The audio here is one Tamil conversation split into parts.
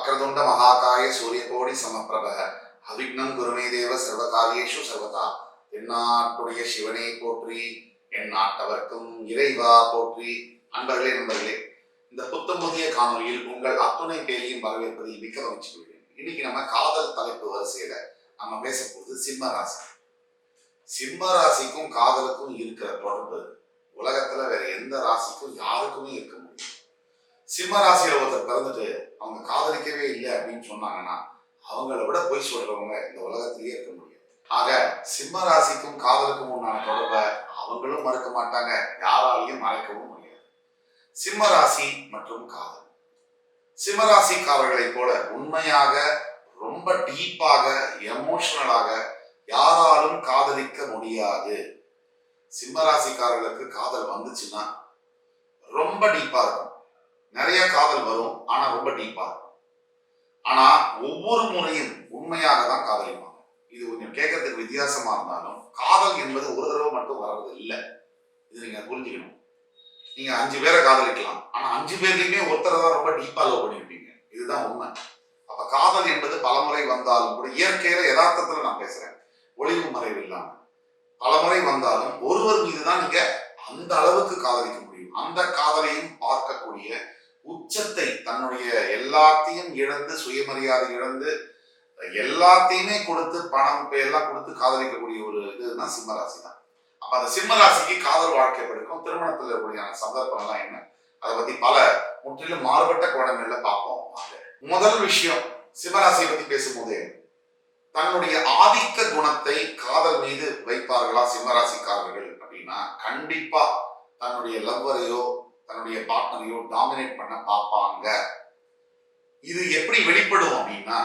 வக்ரதுண்ட மகாகாய சூரியகோடி சமப்பிரப அவிக்னம் குருமே தேவ சர்வகாரியேஷு சர்வதா எந்நாட்டுடைய சிவனை போற்றி என் நாட்டவர்க்கும் இறைவா போற்றி. அன்பர்களே நண்பர்களே இந்த புத்தம் புதிய காணொலியில் உங்கள் அத்துணை பேரையும் வரவேற்பதில் மிக்க மகிழ்ச்சி கொள்கிறேன். இன்னைக்கு நம்ம காதல் தலைப்பு வரிசையில நம்ம பேச போகுது சிம்ம ராசி. சிம்ம ராசிக்கும் காதலுக்கும் இருக்கிற தொடர்பு உலகத்துல வேற எந்த ராசிக்கும் யாருக்குமே இருக்க முடியும் சிம்ம ராசியில ஒருத்தர் பிறந்துட்டு அவங்க காதலிக்கவே இல்லை அப்படின்னு சொன்னாங்கன்னா அவங்கள விட பொய் சொல்றவங்க இந்த உலகத்திலேயே இருக்க முடியாது. ஆக சிம்ம ராசிக்கும் காதலுக்கும் உண்டான தொடர்பை அவங்களும் மறுக்க மாட்டாங்க. யாராலையும் மறைக்கவும் முடியாது. சிம்ம ராசி மற்றும் காதல். சிம்ம ராசிக்காரர்களைப் போல உண்மையாக ரொம்ப டீப்பாக எமோஷனலாக யாராலும் காதலிக்க முடியாது. சிம்ம ராசிக்காரர்களுக்கு காதல் வந்துச்சுன்னா ரொம்ப டீப்பா இருக்கும். நிறைய காதல் வரும் ஆனா ரொம்ப டீப்பா இருக்கும். ஆனா ஒவ்வொரு முறையும் உண்மையாக தான் காதலிப்பாங்க இது கொஞ்சம் கேட்கறதுக்கு வித்தியாசமா இருந்தாலும் காதல் என்பது ஒரு தடவை மட்டும் வர்றது இல்லை. இது நீங்க புரிஞ்சுக்கணும். நீங்க அஞ்சு பேரை காதலிக்கலாம். ஆனா அஞ்சு பேர்லையுமே ஒருத்தரை தான் ரொம்ப டீப்பா லவ் பண்ணிருப்பீங்க இதுதான் உண்மை. அப்ப காதல் என்பது பலமுறை வந்தாலும் கூட இயற்கையில யதார்த்தத்துல நான் பேசுறேன். ஒளிவு மறைவு இல்லாம. பலமுறை வந்தாலும் ஒருவர் மீது தான் நீங்க அந்த அளவுக்கு காதலிக்க முடியும். அந்த காதலையும் பார்க்கக்கூடிய உச்சத்தை தன்னுடைய எல்லாத்தையும் இழந்து சுயமரியாதை இழந்து எல்லாத்தையுமே கொடுத்து பணம் எல்லாம் கொடுத்து காதலிக்கக்கூடிய ஒரு இதுனா சிம்மராசி தான் அப்ப அந்த சிம்மராசிக்கு காதல் வாழ்க்கை பிடிக்கும் திருமணத்தில் இருக்கக்கூடிய சந்தர்ப்பம் எல்லாம் என்ன? அதை பத்தி பல முற்றிலும் மாறுபட்ட கோணங்கள்ல பார்ப்போம். முதல் விஷயம் சிம்மராசியை பத்தி பேசும்போது தன்னுடைய ஆதிக்க குணத்தை காதல் மீது வைப்பார்களா சிம்மராசிக்காரர்கள் அப்படின்னா கண்டிப்பா தன்னுடைய லவ்வரையோ தன்னுடைய பார்ட்னரையோ டாமினேட் பண்ண பார்ப்பாங்க. இது எப்படி வெளிப்படும் அப்படின்னா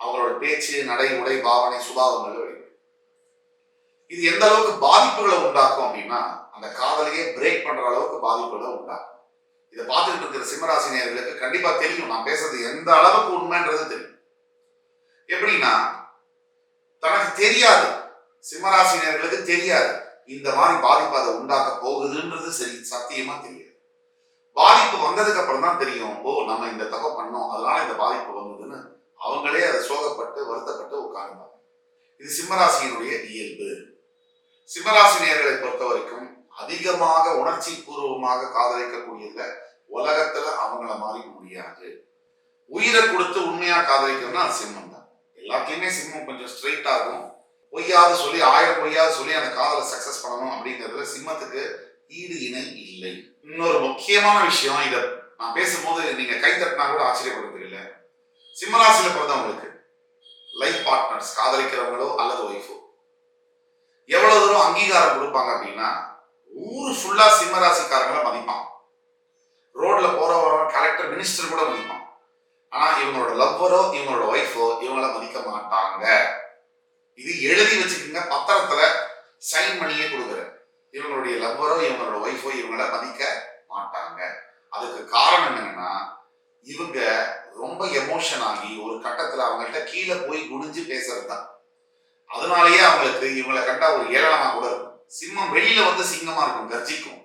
அவங்களோட பேச்சு நடை உடை பாவனை சுபாவங்கள் வெளிப்படும் இது எந்த அளவுக்கு பாதிப்புகளை உண்டாக்கும் அப்படின்னா அந்த காதலையே பிரேக் பண்ற அளவுக்கு பாதிப்புகளை உண்டாக்கும். இதை பார்த்துட்டு இருக்கிற சிம்மராசி நேர்களுக்கு கண்டிப்பா தெரியும். நான் பேசுறது எந்த அளவுக்கு உண்மைன்றது தெரியும். எப்படின்னா தனக்கு தெரியாது. சிம்மராசினியர்களுக்கு தெரியாது. இந்த மாதிரி பாதிப்பு அதை உண்டாக்க போகுதுன்றது சரி சத்தியமா தெரியாது. பாதிப்பு வந்ததுக்கு அப்புறம் தான் தெரியும் ஓ நம்ம இந்த தகவல் பண்ணோம் அதனால இந்த பாதிப்பு வந்ததுன்னு அவங்களே அதை சோகப்பட்டு வருத்தப்பட்டு உட்கார்ந்தாங்க. இது சிம்மராசியினுடைய இயல்பு. சிம்மராசினியர்களை பொறுத்த வரைக்கும் அதிகமாக உணர்ச்சி பூர்வமாக காதலிக்கக்கூடியதுல உலகத்துல அவங்கள மாறி முடியாது. உயிரை கொடுத்து உண்மையா காதலிக்கிறதுனா அது சிம்மம் தான் எல்லாத்தையுமே சிம்மம் கொஞ்சம் ஸ்ட்ரெயிட் ஆகும். பொய்யாவது சொல்லி ஆயிரம் பொய்யாவது சொல்லி அந்த காதலை சக்சஸ் பண்ணணும் அப்படிங்கிறதுல சிம்மத்துக்கு ஈடு இணை இல்லை. இன்னொரு முக்கியமான விஷயம் இதை நான் பேசும்போது நீங்க கை தட்டினா கூட ஆச்சரியப்படுறது இல்லை? சிம்மராசியில பிறந்தவங்களுக்கு லைஃப் பார்ட்னர்ஸ் காதலிக்கிறவங்களோ அல்லது ஒய்ஃபோ எவ்வளவு தூரம் அங்கீகாரம் கொடுப்பாங்க அப்படின்னா ஊர் ஃபுல்லா சிம்மராசிக்காரங்களை மதிப்பான். ரோட்ல போற கலெக்டர் மினிஸ்டர் கூட மதிப்பான். ஆனா இவங்களோட லவ்வரோ இவங்களோட ஒய்ஃபோ இவங்கள மதிக்க மாட்டாங்க. இது எழுதி வச்சுக்கோங்க பத்திரத்துல சைன் பண்ணியே கொடுக்குற இவங்களுடைய லவ்வரோ இவங்களோட ஒய்ஃபோ இவங்கள மதிக்க மாட்டாங்க. அதுக்கு காரணம் என்னன்னா இவங்க ரொம்ப எமோஷன் ஆகி ஒரு கட்டத்துல அவங்கள்ட்ட கீழே போய் குனிஞ்சு பேசுறது தான் அதனாலயே அவங்களுக்கு இவங்களை கண்டா ஒரு ஏளனமா கூட இருக்கும். சிம்மம் வெளியில வந்து சிங்கமா இருக்கும் கர்ஜிக்கும்.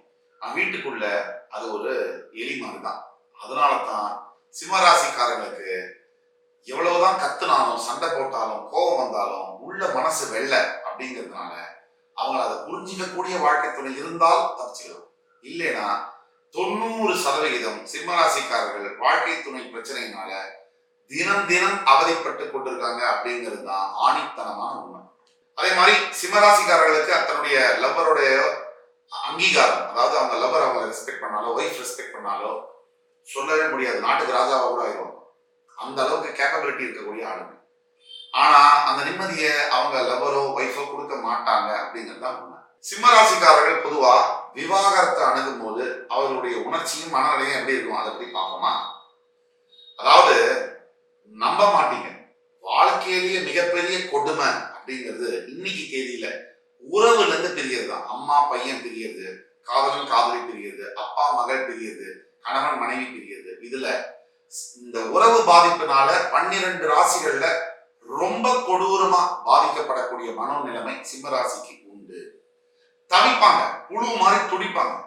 வீட்டுக்குள்ள அது ஒரு எலி மாதிரி தான் அதனால தான் சிம்மராசிக்காரங்களுக்கு எவ்வளவுதான் கத்துனாலும் சண்டை போட்டாலும் கோபம் வந்தாலும் உள்ள மனசு வெள்ள அப்படிங்கிறதுனால அவங்க அதை புரிஞ்சிக்கக்கூடிய வாழ்க்கை துணை இருந்தால் தப்பிச்சிடும் இல்லைன்னா தொண்ணூறு சதவிகிதம் சிம்மராசிக்காரர்கள் வாழ்க்கை துணை பிரச்சனையினால தினம் தினம் அவதிப்பட்டு கொண்டிருக்காங்க அப்படிங்கிறது தான் ஆணித்தனமான உண்மை. அதே மாதிரி சிம்மராசிக்காரர்களுக்கு தன்னுடைய லவ்வருடைய அங்கீகாரம் அதாவது அவங்க லவ்வர் அவங்க ரெஸ்பெக்ட் பண்ணாலோ ஒய்ஃப் ரெஸ்பெக்ட் பண்ணாலோ சொல்லவே முடியாது. நாட்டுக்கு ராஜாவா கூட ஆயிடுவாங்க. அந்த அளவுக்கு கேப்பபிலிட்டி இருக்கக்கூடிய ஆளுங்க. ஆனா அந்த நிம்மதியை அவங்க லவரோ ஒய்ஃபோ கொடுக்க மாட்டாங்க அப்படிங்கிறது தான் உண்மை. சிம்மராசிக்காரர்கள் பொதுவா விவாகரத்தை அணுகும் போது அவர்களுடைய உணர்ச்சியும் மனநிலையும் எப்படி இருக்கும்? அதை பத்தி பார்ப்போமா? அதாவது நம்ப மாட்டீங்க. வாழ்க்கையிலேயே மிகப்பெரிய கொடுமை அப்படிங்கிறது இன்னைக்கு தேதியில உறவுல இருந்து பிரியது தான். அம்மா பையன் பிரியது காதலன் காதலி பிரியது அப்பா மகள் பிரியது கணவன் மனைவி பிரியது இதுல இந்த உறவு பாதிப்பினால பன்னிரண்டு ராசிகள்ல ரொம்ப கொடூரமா பாதிக்கப்படக்கூடிய மனோநிலைமை சிம்மராசிக்கு உண்டு. தவிப்பாங்க புழு மாதிரி துடிப்பாங்க.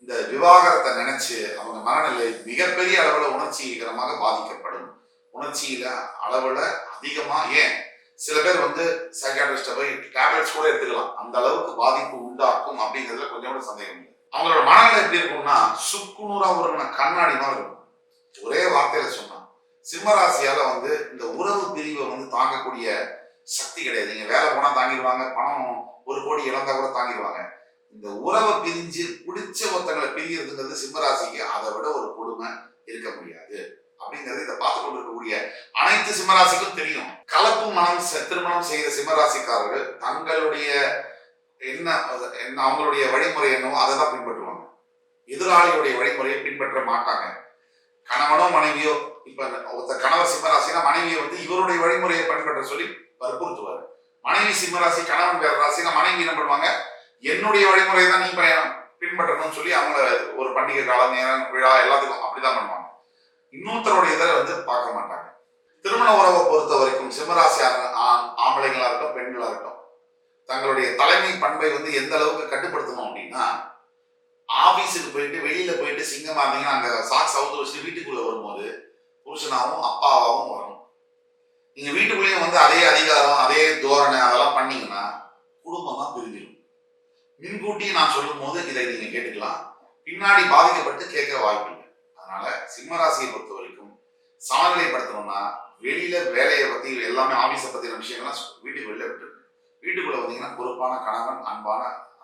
இந்த விவாகரத்தை நினைச்சு அவங்க மனநிலை மிகப்பெரிய அளவுல உணர்ச்சிகரமாக பாதிக்கப்படும். உணர்ச்சியில அளவுல அதிகமா ஏன்? சில பேர் வந்து சைக்காட்ரிஸ்ட போய் டேப்லெட்ஸ் கூட எடுத்துக்கலாம். அந்த அளவுக்கு பாதிப்பு உண்டாக்கும் அப்படிங்கிறதுல கொஞ்சம் கூட சந்தேகம் இல்லை. அவங்களோட மனநிலை எப்படி இருக்கும்னா சுக்குநூறா ஒரு கண்ணாடி மாதிரி இருக்கும். ஒரே வார்த்தையில சொன்னான். சிம்மராசியால வந்து இந்த உறவு பிரிவை வந்து தாங்கக்கூடிய சக்தி கிடையாது. நீங்க வேலை போனா தாங்கிடுவாங்க பணம் ஒரு கோடி இழந்தா கூட தாங்கிடுவாங்க. இந்த உறவை பிரிஞ்சு பிடிச்ச ஒருத்தங்களை பிரியறதுங்கிறது சிம்மராசிக்கு அதை விட ஒரு கொடுமை இருக்க முடியாது. அப்படிங்கிறது இதை பார்த்து கொண்டு இருக்கக்கூடிய அனைத்து சிம்மராசிக்கும் தெரியும். கலப்பு மனம் செ- திருமணம் செய்கிற சிம்மராசிக்காரர்கள் தங்களுடைய என்ன என்ன அவங்களுடைய வழிமுறை என்னவோ அதை தான் பின்பற்றுவாங்க. எதிராளியுடைய வழிமுறையை பின்பற்ற மாட்டாங்க. கணவனோ மனைவியோ இப்ப ஒருத்தர் கணவர் சிம்மராசினா மனைவியை வந்து இவருடைய வழிமுறையை பின்பற்ற சொல்லி வற்புறுத்துவார். மனைவி சிம்மராசி கணவன் வேற ராசினா மனைவி என்ன பண்ணுவாங்க? என்னுடைய வழிமுறையை தான் நீ பயணம் பின்பற்றணும்னு சொல்லி அவங்கள ஒரு பண்டிகை காலம் நேரம் விழா எல்லாத்துக்கும் அப்படிதான் பண்ணுவாங்க. இன்னொருத்தருடைய இதை வந்து பார்க்க மாட்டாங்க. திருமண உறவை பொறுத்த வரைக்கும் சிம்மராசி ஆம்பளைங்களா இருக்கட்டும் பெண்களா இருக்கட்டும் தங்களுடைய தலைமை பண்பை வந்து எந்த அளவுக்கு கட்டுப்படுத்தணும் அப்படின்னா ஆஃபீஸுக்கு போயிட்டு வெளியில போயிட்டு சிங்கமா இருந்தீங்கன்னா அங்க சாக்ஸ் அவுத்து வச்சுட்டு வீட்டுக்குள்ள வரும்போது புருஷனாகவும் அப்பாவாகவும் வரணும் நீங்க வீட்டுக்குள்ளேயும் வந்து அதே அதிகாரம் அதே தோரணை அதெல்லாம் பண்ணீங்கன்னா குடும்பம் தான் பிரிஞ்சிடும். முன்கூட்டி நான் சொல்லும் போது இதை நீங்க கேட்டுக்கலாம். பின்னாடி பாதிக்கப்பட்டு கேட்க வாய்ப்பு இல்லை. அதனால சிம்மராசியை பொறுத்த வரைக்கும் சமநிலைப்படுத்தணும்னா வெளியில வேலையை பத்தி எல்லாமே ஆபீஸை பத்தின விஷயங்கள்லாம் வீட்டுக்கு வெளில விட்டுருக்கு வீட்டுக்குள்ள வந்தீங்கன்னா பொறுப்பான கணவன் அன்பான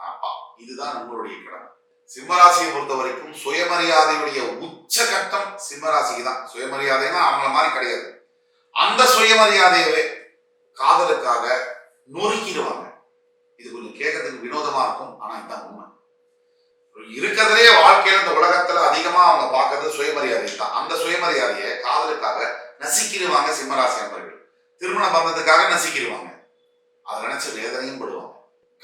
அப்பா. இதுதான் நம்மளுடைய கடமை. சிம்மராசியை பொறுத்த வரைக்கும் சுயமரியாதையுடைய உச்சகட்டம் சிம்மராசிக்கு தான் சுயமரியாதைன்னா அவங்கள மாதிரி கிடையாது. அந்த சுயமரியாதையவே காதலுக்காக நொறுக்கிடுவாங்க. இது கொஞ்சம் கேட்கறதுக்கு வினோதமா இருக்கும் ஆனா இதுதான் உண்மை. இருக்கிறதுலே வாழ்க்கையில இந்த உலகத்துல அதிகமா அவங்க பார்க்கறது சுயமரியாதை தான். அந்த சுயமரியாதையை காதலுக்காக நசிக்கிடுவாங்க சிம்மராசி அவர்கள் திருமண பந்தத்துக்காக நசிக்கிடுவாங்க. அதை நினைச்சு வேதனையும் படுவாங்க.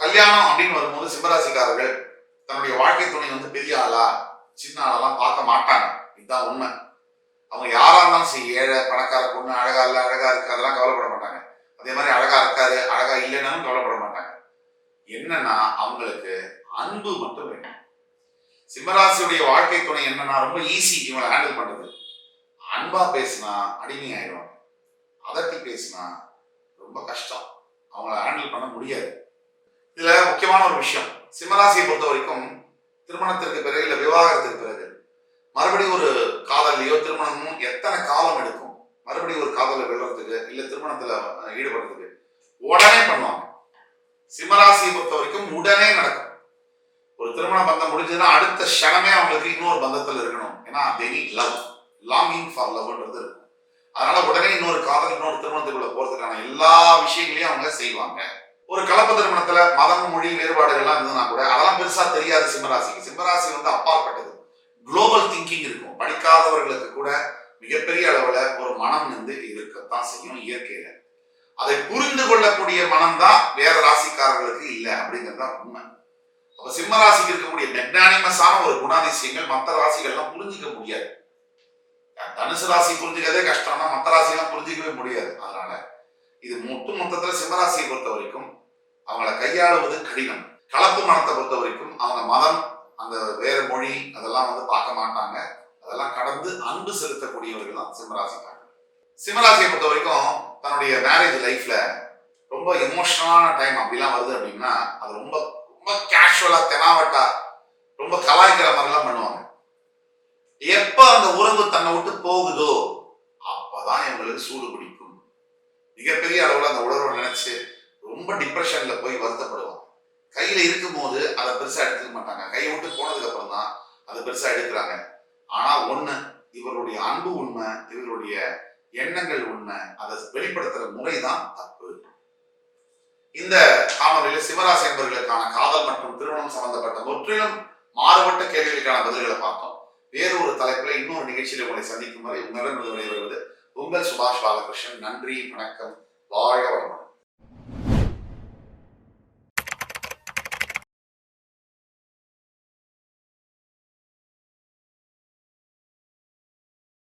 கல்யாணம் அப்படின்னு வரும்போது சிம்மராசிக்காரர்கள் தன்னுடைய வாழ்க்கை துணை வந்து பெரிய ஆளா சின்ன ஆளெல்லாம் பார்க்க மாட்டாங்க. இதுதான் உண்மை. அவங்க யாரா இருந்தாலும் சரி ஏழை பணக்கார பொண்ணு அழகா இல்ல அழகா இருக்கு அதெல்லாம் கவலைப்பட மாட்டாங்க. அதே மாதிரி அழகா இருக்காது அழகா இல்லைன்னாலும் கவலைப்பட மாட்டாங்க. என்னன்னா அவங்களுக்கு அன்பு மட்டும் வேணும். சிம்மராசியுடைய வாழ்க்கை துணை என்னன்னா ரொம்ப ஈஸி இவங்களை ஹேண்டில் பண்றது. அன்பா பேசினா அடிமை ஆயிடுவாங்க அதட்டி பேசினா ரொம்ப கஷ்டம். அவங்கள ஹேண்டில் பண்ண முடியாது. இதுல முக்கியமான ஒரு விஷயம். சிம்மராசியை பொறுத்த வரைக்கும் திருமணத்திற்கு பிறகு இல்லை விவாகரத்துக்கு பிறகு மறுபடியும் ஒரு காதல்லையோ திருமணமும் எத்தனை காலம் எடுக்கும்? மறுபடியும் ஒரு காதலை விழுறதுக்கு இல்லை திருமணத்தில் ஈடுபடுறதுக்கு உடனே பண்ணுவாங்க. சிம்மராசியை பொறுத்த வரைக்கும் உடனே நடக்கும். ஒரு திருமண பந்தம் முடிஞ்சதுன்னா அடுத்த க்ஷணமே அவங்களுக்கு இன்னொரு பந்தத்தில் இருக்கணும். ஏன்னா they need love longing for லவ்ன்றது இருக்கும். அதனால உடனே இன்னொரு காதல் இன்னொரு திருமணத்துக்குள்ள போறதுக்கான எல்லா விஷயங்களையும் அவங்க செய்வாங்க. ஒரு கலப்பு திருமணத்துல மதம் மொழி வேறுபாடுகள்லாம் இருந்ததுன்னா கூட அதெல்லாம் பெருசா தெரியாது சிம்மராசிக்கு. சிம்மராசி வந்து அப்பாற்பட்டது. குளோபல் திங்கிங் இருக்கும். படிக்காதவர்களுக்கு கூட மிகப்பெரிய அளவுல ஒரு மனம் வந்து இருக்கத்தான் செய்யும் இயற்கையில. அதை புரிந்து கொள்ளக்கூடிய மனம் தான் வேற ராசிக்காரர்களுக்கு இல்லை அப்படிங்கிறது தான் உண்மை. அப்ப சிம்ம ராசிக்கு இருக்கக்கூடிய மெக்னானிமஸான ஒரு குணாதிசயங்கள் மற்ற ராசிகள்லாம் புரிஞ்சிக்க முடியாது. தனுசு ராசி புரிஞ்சுக்கிறதே கஷ்டம்னா மற்ற ராசியெல்லாம் புரிஞ்சிக்கவே முடியாது. அதனால இது மொத்த மொத்தத்துல சிம்மராசியை பொறுத்த வரைக்கும் அவங்கள கையாளுவது கடினம். கலப்பு மனத்தை பொறுத்த வரைக்கும் அவங்க மதம் அந்த வேற மொழி அதெல்லாம் வந்து பார்க்க மாட்டாங்க. அதெல்லாம் கடந்து அன்பு செலுத்தக்கூடியவர்கள் தான் சிம்மராசிக்காரர்கள் சிம்மராசியை பொறுத்த வரைக்கும் தன்னுடைய மேரேஜ் லைஃப்ல ரொம்ப எமோஷனலான டைம் அப்படிலாம் வருது அப்படின்னா அது ரொம்ப ரொம்ப கேஷுவலா தெனாவட்டா ரொம்ப கலாய்க்கிற மாதிரிலாம் பண்ணுவாங்க. எப்ப அந்த உறவு தன்னை விட்டு போகுதோ அப்பதான் எங்களுக்கு சூடு பிடிக்கும். மிகப்பெரிய அளவுல அந்த உணர்வை நினைச்சு ரொம்ப டிப்ரெஷன்ல போய் வருத்தப்படுவோம். கையில இருக்கும்போது அதை பெருசா எடுத்துக்க மாட்டாங்க. கையை விட்டு போனதுக்கு அப்புறம் தான் அதை பெருசா எடுக்கிறாங்க. ஆனா ஒண்ணு இவருடைய அன்பு உண்மை இவருடைய எண்ணங்கள் உண்மை அதை வெளிப்படுத்துற முறைதான் தப்பு. இந்த காணொலியில் சிவராசி என்பவர்களுக்கான காதல் மற்றும் திருமணம் சம்பந்தப்பட்ட முற்றிலும் மாறுபட்ட கேள்விகளுக்கான பதில்களை பார்த்தோம். வேறு ஒரு தலைப்புல இன்னொரு நிகழ்ச்சியில் உங்களை சந்திக்கும் வரை உங்களிடம் விடைபெறுவது உங்கள் சுபாஷ் பாலகிருஷ்ணன். நன்றி வணக்கம் வாழ்க வளமுடன்.